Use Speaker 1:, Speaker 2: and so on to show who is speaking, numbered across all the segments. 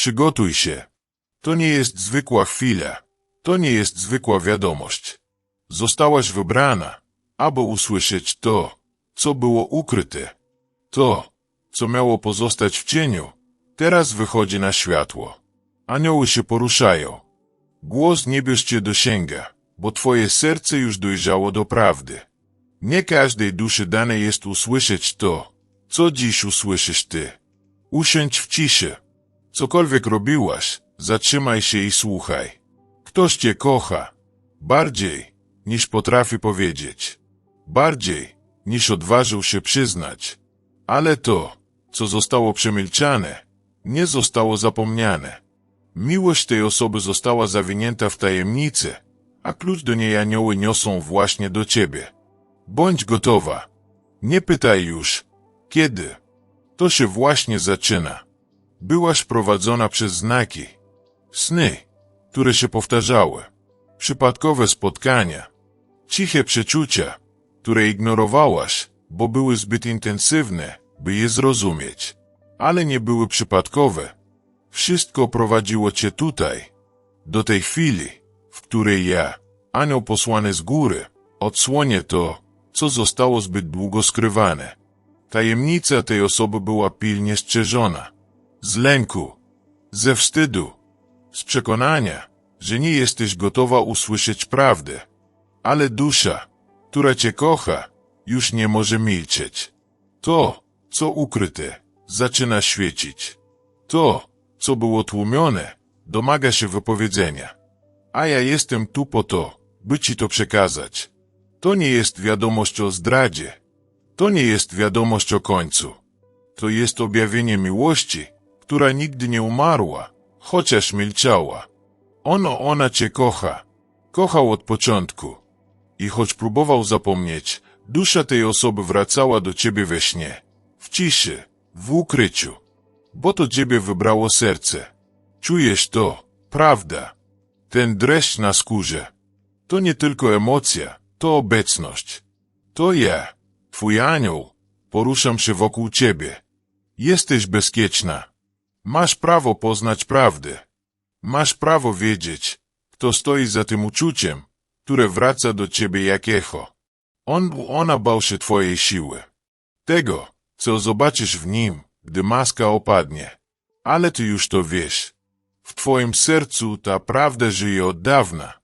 Speaker 1: Przygotuj się. To nie jest zwykła chwila. To nie jest zwykła wiadomość. Zostałaś wybrana, aby usłyszeć to, co było ukryte. To, co miało pozostać w cieniu, teraz wychodzi na światło. Anioły się poruszają. Głos niebios cię dosięga, bo twoje serce już dojrzało do prawdy. Nie każdej duszy dane jest usłyszeć to, co dziś usłyszysz ty. Usiądź w ciszy. Cokolwiek robiłaś, zatrzymaj się i słuchaj. Ktoś cię kocha. Bardziej, niż potrafi powiedzieć. Bardziej, niż odważył się przyznać. Ale to, co zostało przemilczane, nie zostało zapomniane. Miłość tej osoby została zawinięta w tajemnicę, a klucz do niej anioły niosą właśnie do ciebie. Bądź gotowa. Nie pytaj już, kiedy. To się właśnie zaczyna. Byłaś prowadzona przez znaki, sny, które się powtarzały, przypadkowe spotkania, ciche przeczucia, które ignorowałaś, bo były zbyt intensywne, by je zrozumieć, ale nie były przypadkowe. Wszystko prowadziło cię tutaj, do tej chwili, w której ja, anioł posłany z góry, odsłonię to, co zostało zbyt długo skrywane. Tajemnica tej osoby była pilnie strzeżona. Z lęku, ze wstydu, z przekonania, że nie jesteś gotowa usłyszeć prawdę. Ale dusza, która cię kocha, już nie może milczeć. To, co ukryte, zaczyna świecić. To, co było tłumione, domaga się wypowiedzenia. A ja jestem tu po to, by ci to przekazać. To nie jest wiadomość o zdradzie. To nie jest wiadomość o końcu. To jest objawienie miłości, która nigdy nie umarła, chociaż milczała. Ono, ona cię kocha. Kochał od początku. I choć próbował zapomnieć, dusza tej osoby wracała do ciebie we śnie. W ciszy, w ukryciu. Bo to ciebie wybrało serce. Czujesz to, prawda? Ten dreszcz na skórze. To nie tylko emocja, to obecność. To ja, twój anioł, poruszam się wokół ciebie. Jesteś bezpieczna. Masz prawo poznać prawdę. Masz prawo wiedzieć, kto stoi za tym uczuciem, które wraca do ciebie jak echo. On, ona bał się twojej siły. Tego, co zobaczysz w nim, gdy maska opadnie. Ale ty już to wiesz. W twoim sercu ta prawda żyje od dawna.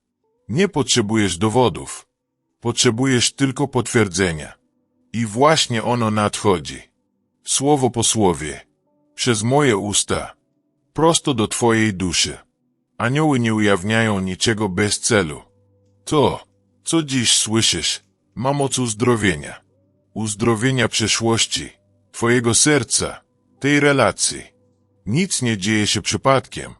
Speaker 1: Nie potrzebujesz dowodów. Potrzebujesz tylko potwierdzenia. I właśnie ono nadchodzi. Słowo po słowie. Przez moje usta. Prosto do twojej duszy. Anioły nie ujawniają niczego bez celu. To, co dziś słyszysz, ma moc uzdrowienia. Uzdrowienia przeszłości, twojego serca, tej relacji. Nic nie dzieje się przypadkiem.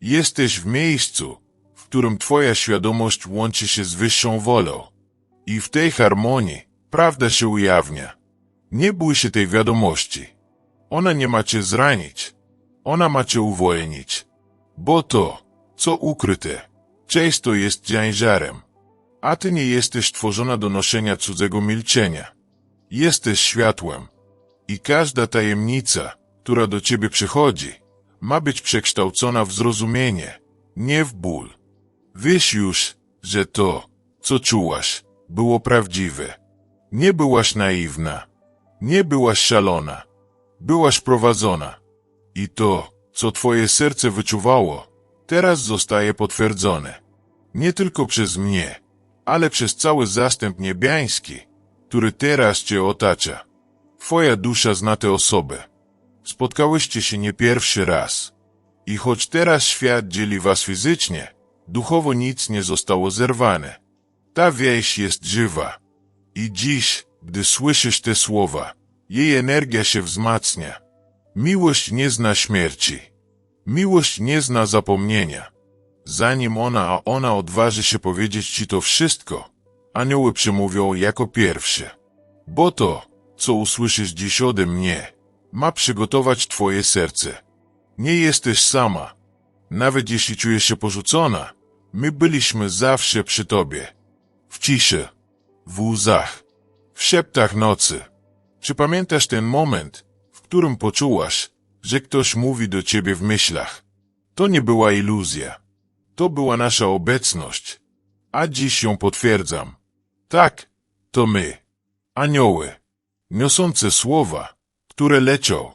Speaker 1: Jesteś w miejscu, w którym twoja świadomość łączy się z wyższą wolą. I w tej harmonii prawda się ujawnia. Nie bój się tej wiadomości. Ona nie ma cię zranić. Ona ma cię uwolnić. Bo to, co ukryte, często jest ciężarem. A ty nie jesteś tworzona do noszenia cudzego milczenia. Jesteś światłem. I każda tajemnica, która do ciebie przychodzi, ma być przekształcona w zrozumienie, nie w ból. Wiesz już, że to, co czułaś, było prawdziwe. Nie byłaś naiwna. Nie byłaś szalona. Byłaś prowadzona. I to, co twoje serce wyczuwało, teraz zostaje potwierdzone. Nie tylko przez mnie, ale przez cały zastęp niebiański, który teraz cię otacza. Twoja dusza zna tę osobę. Spotkałyście się nie pierwszy raz. I choć teraz świat dzieli was fizycznie, duchowo nic nie zostało zerwane. Ta wieś jest żywa. I dziś, gdy słyszysz te słowa, jej energia się wzmacnia. Miłość nie zna śmierci. Miłość nie zna zapomnienia. Zanim ona, a ona odważy się powiedzieć ci to wszystko, anioły przemówią jako pierwsze. Bo to, co usłyszysz dziś ode mnie, ma przygotować twoje serce. Nie jesteś sama. Nawet jeśli czujesz się porzucona, my byliśmy zawsze przy tobie. W ciszy, w łzach, w szeptach nocy. Czy pamiętasz ten moment, w którym poczułaś, że ktoś mówi do ciebie w myślach? To nie była iluzja. To była nasza obecność. A dziś ją potwierdzam. Tak, to my. Anioły. Niosące słowa, które leczą.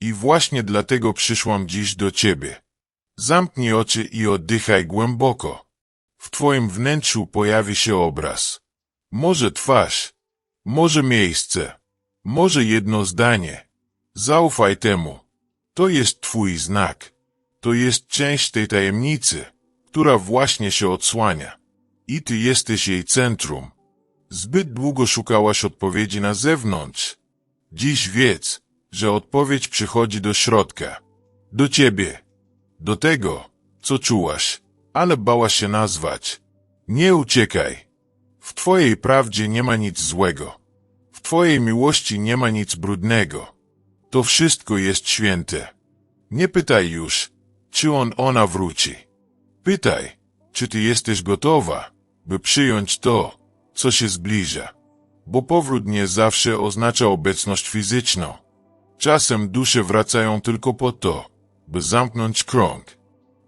Speaker 1: I właśnie dlatego przyszłam dziś do ciebie. Zamknij oczy i oddychaj głęboko. W twoim wnętrzu pojawi się obraz. Może twarz, może miejsce, może jedno zdanie. Zaufaj temu. To jest twój znak. To jest część tej tajemnicy, która właśnie się odsłania. I ty jesteś jej centrum. Zbyt długo szukałaś odpowiedzi na zewnątrz. Dziś wiedz, że odpowiedź przychodzi do środka. Do ciebie. Do tego, co czułaś, ale bałaś się nazwać. Nie uciekaj. W twojej prawdzie nie ma nic złego. Twojej miłości nie ma nic brudnego. To wszystko jest święte. Nie pytaj już, czy on ona wróci. Pytaj, czy ty jesteś gotowa, by przyjąć to, co się zbliża. Bo powrót nie zawsze oznacza obecność fizyczną. Czasem dusze wracają tylko po to, by zamknąć krąg.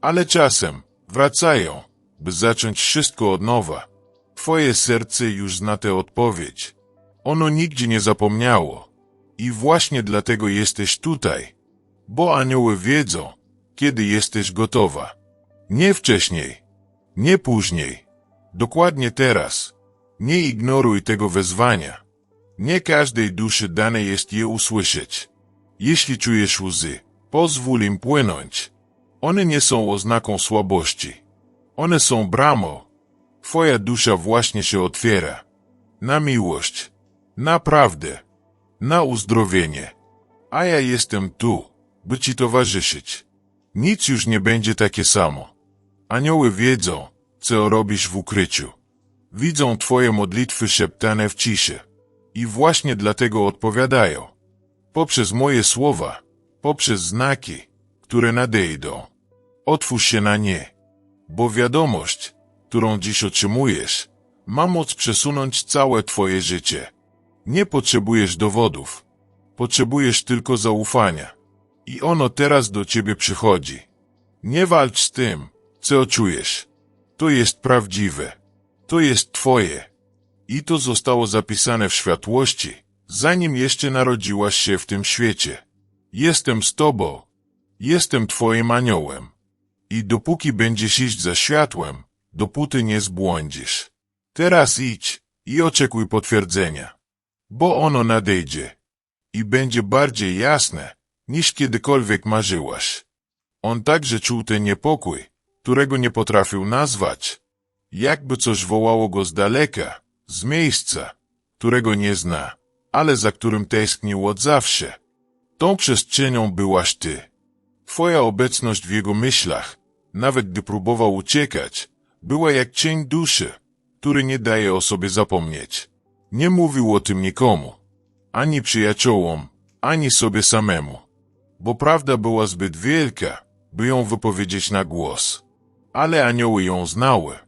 Speaker 1: Ale czasem wracają, by zacząć wszystko od nowa. Twoje serce już zna tę odpowiedź. Ono nigdzie nie zapomniało. I właśnie dlatego jesteś tutaj. Bo anioły wiedzą, kiedy jesteś gotowa. Nie wcześniej, nie później. Dokładnie teraz. Nie ignoruj tego wezwania. Nie każdej duszy dane jest je usłyszeć. Jeśli czujesz łzy, pozwól im płynąć. One nie są oznaką słabości. One są bramą. Twoja dusza właśnie się otwiera. Na miłość. Na prawdę. Na uzdrowienie. A ja jestem tu, by ci towarzyszyć. Nic już nie będzie takie samo. Anioły wiedzą, co robisz w ukryciu. Widzą twoje modlitwy szeptane w ciszy. I właśnie dlatego odpowiadają. Poprzez moje słowa, poprzez znaki, które nadejdą. Otwórz się na nie, bo wiadomość, którą dziś otrzymujesz, ma moc przesunąć całe twoje życie. Nie potrzebujesz dowodów, potrzebujesz tylko zaufania. I ono teraz do ciebie przychodzi. Nie walcz z tym, co czujesz. To jest prawdziwe. To jest twoje. I to zostało zapisane w światłości, zanim jeszcze narodziłaś się w tym świecie. Jestem z tobą. Jestem twoim aniołem. I dopóki będziesz iść za światłem, dopóty nie zbłądzisz. Teraz idź i oczekuj potwierdzenia. Bo ono nadejdzie. I będzie bardziej jasne, niż kiedykolwiek marzyłaś. On także czuł ten niepokój, którego nie potrafił nazwać. Jakby coś wołało go z daleka, z miejsca, którego nie zna, ale za którym tęsknił od zawsze. Tą przestrzenią byłaś ty. Twoja obecność w jego myślach, nawet gdy próbował uciekać, była jak cień duszy, który nie daje o sobie zapomnieć. Nie mówił o tym nikomu, ani przyjaciołom, ani sobie samemu, bo prawda była zbyt wielka, by ją wypowiedzieć na głos. Ale anioły ją znały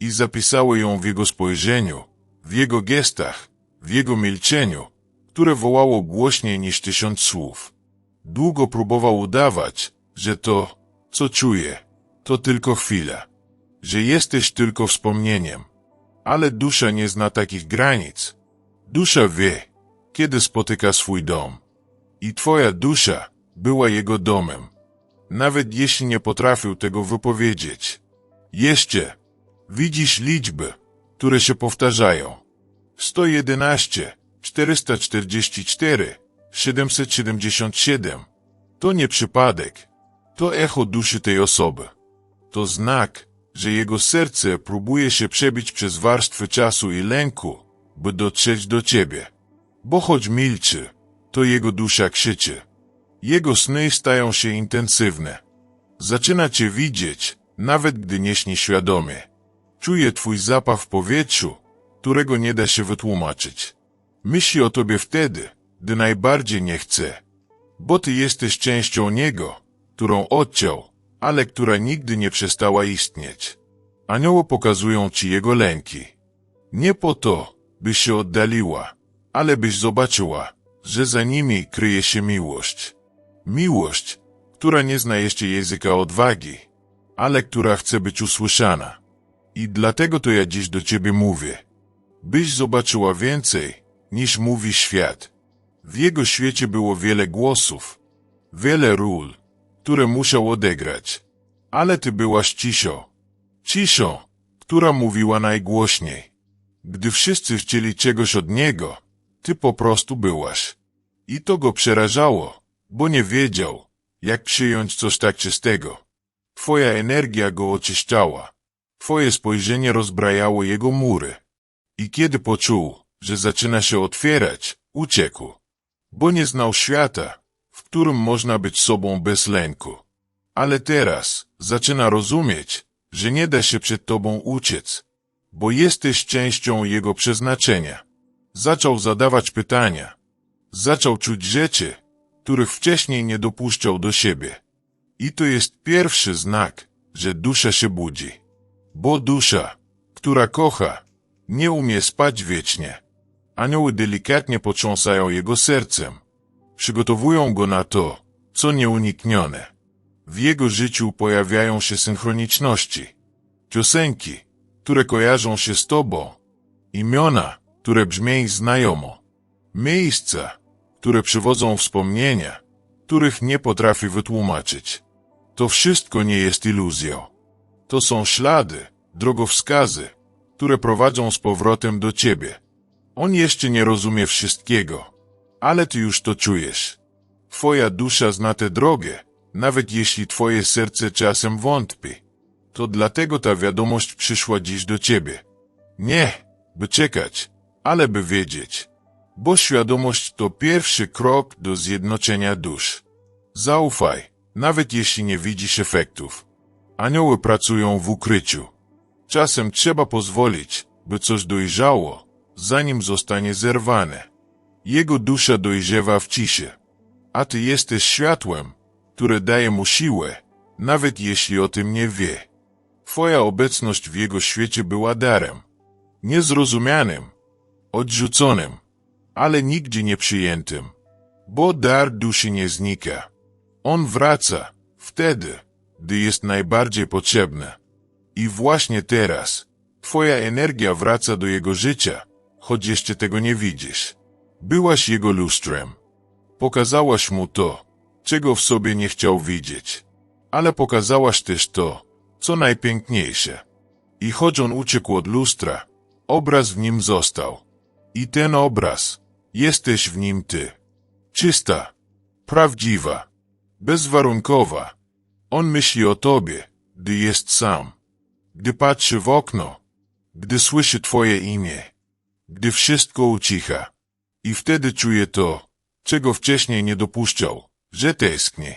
Speaker 1: i zapisały ją w jego spojrzeniu, w jego gestach, w jego milczeniu, które wołało głośniej niż tysiąc słów. Długo próbował udawać, że to, co czuje, to tylko chwila, że jesteś tylko wspomnieniem. Ale dusza nie zna takich granic. Dusza wie, kiedy spotyka swój dom. I twoja dusza była jego domem nawet jeśli nie potrafił tego wypowiedzieć. Jeszcze widzisz liczby, które się powtarzają. 111, 444, 777. To nie przypadek. To echo duszy tej osoby. To znak, że jego serce próbuje się przebić przez warstwy czasu i lęku, by dotrzeć do ciebie. Bo choć milczy, to jego dusza krzyczy. Jego sny stają się intensywne. Zaczyna cię widzieć, nawet gdy nie śni świadomie. Czuje twój zapach w powietrzu, którego nie da się wytłumaczyć. Myśli o tobie wtedy, gdy najbardziej nie chce. Bo ty jesteś częścią niego, którą odciął, ale która nigdy nie przestała istnieć. Anioły pokazują ci jego lęki. Nie po to, byś się oddaliła, ale byś zobaczyła, że za nimi kryje się miłość. Miłość, która nie zna jeszcze języka odwagi, ale która chce być usłyszana. I dlatego to ja dziś do ciebie mówię. Byś zobaczyła więcej, niż mówi świat. W jego świecie było wiele głosów, wiele ról, które musiał odegrać. Ale ty byłaś ciszą. Ciszą, która mówiła najgłośniej. Gdy wszyscy chcieli czegoś od niego, ty po prostu byłaś. I to go przerażało, bo nie wiedział, jak przyjąć coś tak czystego. Twoja energia go oczyszczała. Twoje spojrzenie rozbrajało jego mury. I kiedy poczuł, że zaczyna się otwierać, uciekł. Bo nie znał świata, w którym można być sobą bez lęku. Ale teraz zaczyna rozumieć, że nie da się przed tobą uciec, bo jesteś częścią jego przeznaczenia. Zaczął zadawać pytania. Zaczął czuć rzeczy, których wcześniej nie dopuszczał do siebie. I to jest pierwszy znak, że dusza się budzi. Bo dusza, która kocha, nie umie spać wiecznie. Anioły delikatnie potrząsają jego sercem. Przygotowują go na to, co nieuniknione. W jego życiu pojawiają się synchroniczności. Piosenki, które kojarzą się z tobą. Imiona, które brzmią znajomo. Miejsca, które przywodzą wspomnienia, których nie potrafi wytłumaczyć. To wszystko nie jest iluzją. To są ślady, drogowskazy, które prowadzą z powrotem do ciebie. On jeszcze nie rozumie wszystkiego, ale ty już to czujesz. Twoja dusza zna tę drogę, nawet jeśli twoje serce czasem wątpi. To dlatego ta wiadomość przyszła dziś do ciebie. Nie, by czekać, ale by wiedzieć. Bo świadomość to pierwszy krok do zjednoczenia dusz. Zaufaj, nawet jeśli nie widzisz efektów. Anioły pracują w ukryciu. Czasem trzeba pozwolić, by coś dojrzało, zanim zostanie zerwane. Jego dusza dojrzewa w ciszy. A ty jesteś światłem, które daje mu siłę, nawet jeśli o tym nie wie. Twoja obecność w jego świecie była darem. Niezrozumianym, odrzuconym, ale nigdzie nie przyjętym. Bo dar duszy nie znika. On wraca wtedy, gdy jest najbardziej potrzebny. I właśnie teraz Twoja energia wraca do jego życia, choć jeszcze tego nie widzisz. Byłaś jego lustrem. Pokazałaś mu to, czego w sobie nie chciał widzieć. Ale pokazałaś też to, co najpiękniejsze. I choć on uciekł od lustra, obraz w nim został. I ten obraz, jesteś w nim ty. Czysta, prawdziwa, bezwarunkowa. On myśli o tobie, gdy jest sam. Gdy patrzy w okno, gdy słyszy twoje imię, gdy wszystko ucicha. I wtedy czuje to, czego wcześniej nie dopuszczał, że tęskni,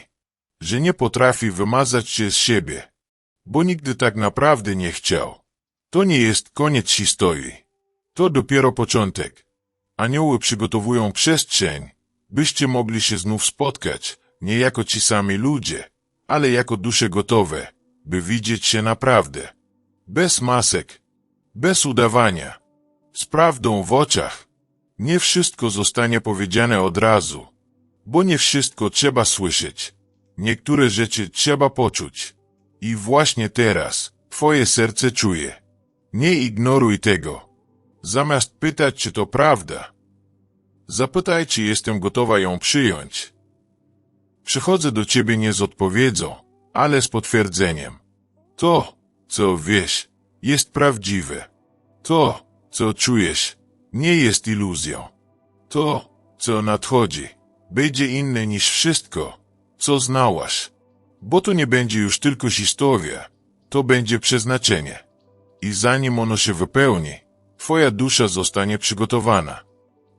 Speaker 1: że nie potrafi wymazać się z siebie, bo nigdy tak naprawdę nie chciał. To nie jest koniec historii. To dopiero początek. Anioły przygotowują przestrzeń, byście mogli się znów spotkać, nie jako ci sami ludzie, ale jako dusze gotowe, by widzieć się naprawdę. Bez masek, bez udawania, z prawdą w oczach. Nie wszystko zostanie powiedziane od razu, bo nie wszystko trzeba słyszeć. Niektóre rzeczy trzeba poczuć. I właśnie teraz twoje serce czuje. Nie ignoruj tego. Zamiast pytać, czy to prawda, zapytaj, czy jestem gotowa ją przyjąć. Przychodzę do ciebie nie z odpowiedzią, ale z potwierdzeniem. To, co wiesz, jest prawdziwe. To, co czujesz, nie jest iluzją. To, co nadchodzi, będzie inne niż wszystko, co znałaś. Bo to nie będzie już tylko historia, to będzie przeznaczenie. I zanim ono się wypełni, twoja dusza zostanie przygotowana.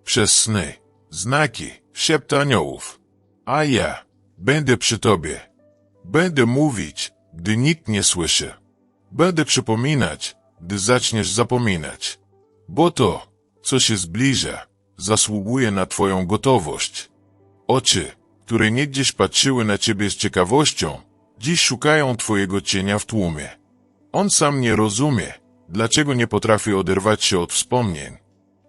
Speaker 1: Przez sny, znaki, szept aniołów. A ja będę przy tobie. Będę mówić, gdy nikt nie słyszy. Będę przypominać, gdy zaczniesz zapominać. Bo to, co się zbliża, zasługuje na twoją gotowość. Oczy, które niegdzieś patrzyły na ciebie z ciekawością, dziś szukają twojego cienia w tłumie. On sam nie rozumie, dlaczego nie potrafi oderwać się od wspomnień,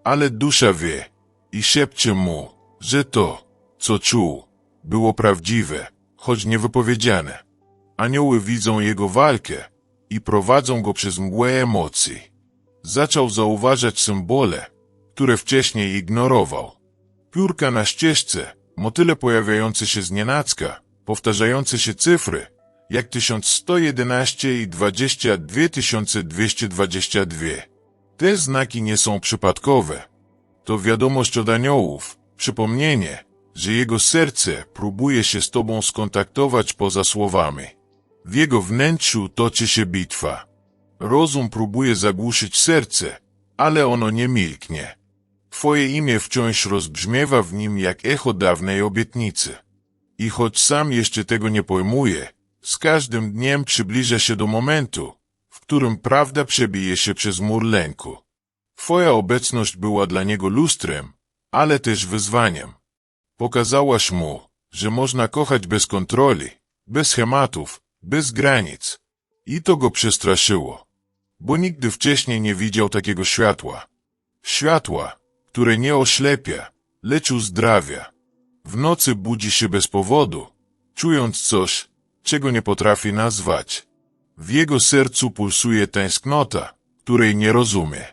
Speaker 1: ale dusza wie i szepcze mu, że to, co czuł, było prawdziwe, choć niewypowiedziane. Anioły widzą jego walkę i prowadzą go przez mgłę emocji. Zaczął zauważać symbole, które wcześniej ignorował. Piórka na ścieżce, motyle pojawiające się z nienacka, powtarzające się cyfry, jak 1111 i 22222. Te znaki nie są przypadkowe. To wiadomość od aniołów, przypomnienie, że jego serce próbuje się z tobą skontaktować poza słowami. W jego wnętrzu toczy się bitwa. Rozum próbuje zagłuszyć serce, ale ono nie milknie. Twoje imię wciąż rozbrzmiewa w nim jak echo dawnej obietnicy. I choć sam jeszcze tego nie pojmuje, z każdym dniem przybliża się do momentu, w którym prawda przebije się przez mur lęku. Twoja obecność była dla niego lustrem, ale też wyzwaniem. Pokazałaś mu, że można kochać bez kontroli, bez schematów, bez granic. I to go przestraszyło, bo nigdy wcześniej nie widział takiego światła. Światła, które nie oślepia, lecz uzdrawia. W nocy budzi się bez powodu, czując coś, czego nie potrafi nazwać. W jego sercu pulsuje tęsknota, której nie rozumie.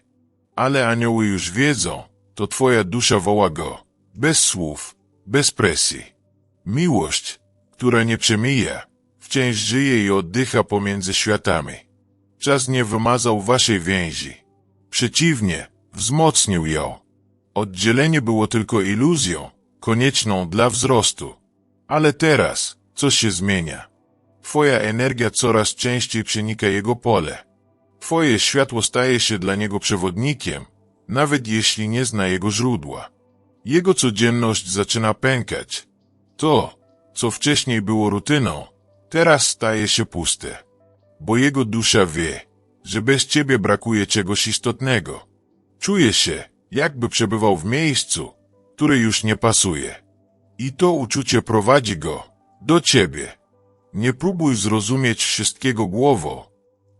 Speaker 1: Ale anioły już wiedzą, to twoja dusza woła go, bez słów, bez presji. Miłość, która nie przemija, wciąż żyje i oddycha pomiędzy światami. Czas nie wymazał waszej więzi. Przeciwnie, wzmocnił ją. Oddzielenie było tylko iluzją, konieczną dla wzrostu. Ale teraz coś się zmienia. Twoja energia coraz częściej przenika jego pole. Twoje światło staje się dla niego przewodnikiem, nawet jeśli nie zna jego źródła. Jego codzienność zaczyna pękać. To, co wcześniej było rutyną, teraz staje się puste. Bo jego dusza wie, że bez ciebie brakuje czegoś istotnego. Czuje się, jakby przebywał w miejscu, które już nie pasuje. I to uczucie prowadzi go do ciebie. Nie próbuj zrozumieć wszystkiego głową.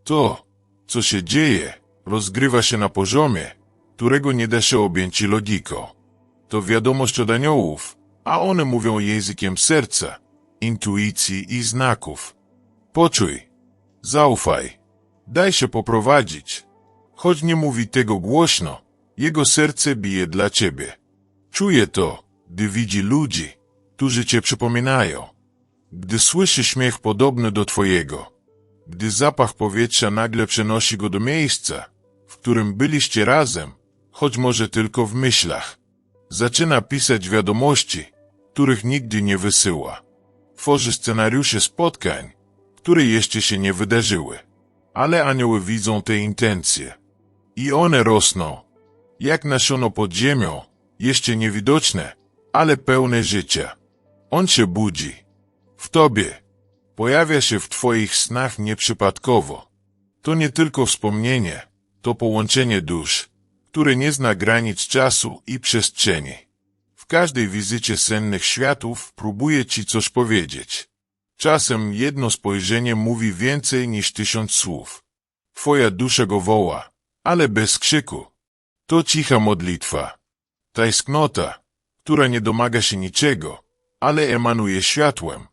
Speaker 1: To, co się dzieje, rozgrywa się na poziomie, którego nie da się objąć logiką. To wiadomość od aniołów, a one mówią językiem serca, intuicji i znaków. Poczuj, zaufaj, daj się poprowadzić. Choć nie mówi tego głośno, jego serce bije dla ciebie. Czuje to, gdy widzi ludzi, którzy cię przypominają. Gdy słyszy śmiech podobny do twojego. Gdy zapach powietrza nagle przenosi go do miejsca, w którym byliście razem, choć może tylko w myślach. Zaczyna pisać wiadomości, których nigdy nie wysyła. Tworzy scenariusze spotkań, które jeszcze się nie wydarzyły. Ale anioły widzą te intencje. I one rosną, jak nasiono pod ziemią, jeszcze niewidoczne, ale pełne życia. On się budzi. W tobie. Pojawia się w twoich snach nieprzypadkowo. To nie tylko wspomnienie, to połączenie dusz, które nie zna granic czasu i przestrzeni. W każdej wizycie sennych światów próbuje ci coś powiedzieć. Czasem jedno spojrzenie mówi więcej niż tysiąc słów. Twoja dusza go woła, ale bez krzyku. To cicha modlitwa. Tęsknota, która nie domaga się niczego, ale emanuje światłem.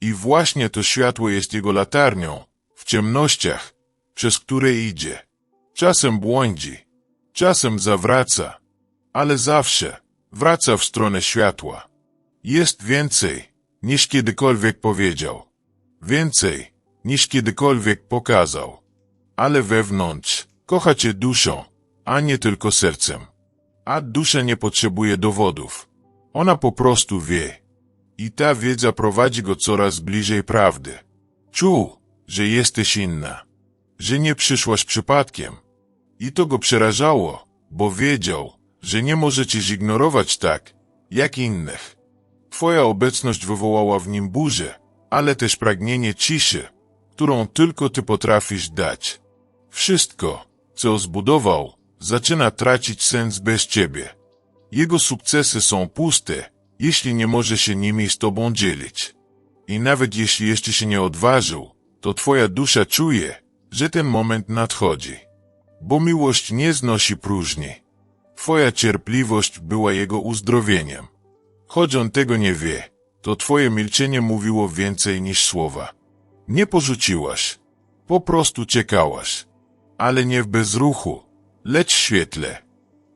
Speaker 1: I właśnie to światło jest jego latarnią, w ciemnościach, przez które idzie. Czasem błądzi, czasem zawraca, ale zawsze wraca w stronę światła. Jest więcej, niż kiedykolwiek powiedział. Więcej, niż kiedykolwiek pokazał. Ale wewnątrz kocha cię duszą, a nie tylko sercem. A dusza nie potrzebuje dowodów. Ona po prostu wie. I ta wiedza prowadzi go coraz bliżej prawdy. Czuł, że jesteś inna, że nie przyszłaś przypadkiem. I to go przerażało, bo wiedział, że nie może cię zignorować tak, jak innych. Twoja obecność wywołała w nim burzę, ale też pragnienie ciszy, którą tylko ty potrafisz dać. Wszystko, co zbudował, zaczyna tracić sens bez ciebie. Jego sukcesy są puste, jeśli nie może się nimi z tobą dzielić. I nawet jeśli jeszcze się nie odważył, to twoja dusza czuje, że ten moment nadchodzi. Bo miłość nie znosi próżni. Twoja cierpliwość była jego uzdrowieniem. Choć on tego nie wie, to twoje milczenie mówiło więcej niż słowa. Nie porzuciłaś. Po prostu czekałaś. Ale nie w bezruchu, w świetle.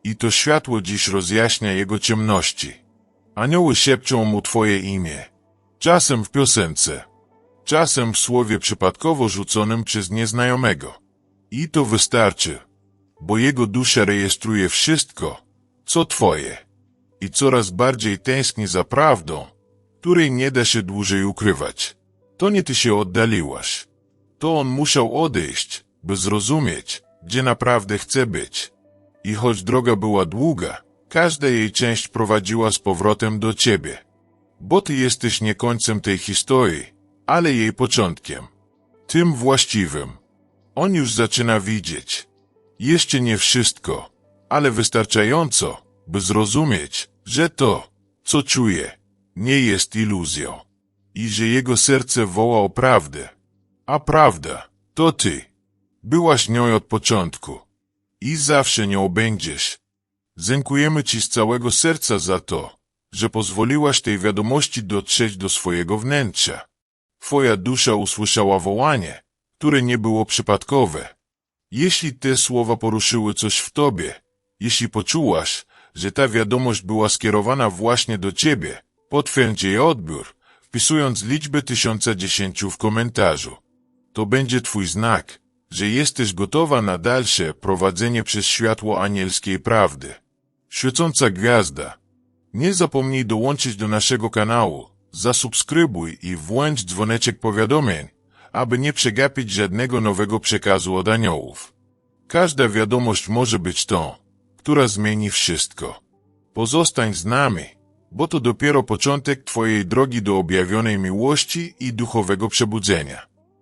Speaker 1: I to światło dziś rozjaśnia jego ciemności. Anioły szepczą mu twoje imię. Czasem w piosence. Czasem w słowie przypadkowo rzuconym przez nieznajomego. I to wystarczy, bo jego dusza rejestruje wszystko, co twoje. I coraz bardziej tęskni za prawdą, której nie da się dłużej ukrywać. To nie ty się oddaliłaś. To on musiał odejść, by zrozumieć, gdzie naprawdę chce być. I choć droga była długa, każda jej część prowadziła z powrotem do ciebie. Bo ty jesteś nie końcem tej historii, ale jej początkiem. Tym właściwym. On już zaczyna widzieć. Jeszcze nie wszystko, ale wystarczająco, by zrozumieć, że to, co czuje, nie jest iluzją. I że jego serce woła o prawdę. A prawda, to ty. Byłaś nią od początku. I zawsze nią będziesz. Dziękujemy ci z całego serca za to, że pozwoliłaś tej wiadomości dotrzeć do swojego wnętrza. Twoja dusza usłyszała wołanie, które nie było przypadkowe. Jeśli te słowa poruszyły coś w tobie, jeśli poczułaś, że ta wiadomość była skierowana właśnie do ciebie, potwierdź jej odbiór, wpisując liczbę tysiąca dziesięciu w komentarzu. To będzie twój znak, że jesteś gotowa na dalsze prowadzenie przez światło anielskiej prawdy. Świecąca gwiazda. Nie zapomnij dołączyć do naszego kanału, zasubskrybuj i włącz dzwoneczek powiadomień, aby nie przegapić żadnego nowego przekazu od aniołów. Każda wiadomość może być tą, która zmieni wszystko. Pozostań z nami, bo to dopiero początek Twojej drogi do objawionej miłości i duchowego przebudzenia.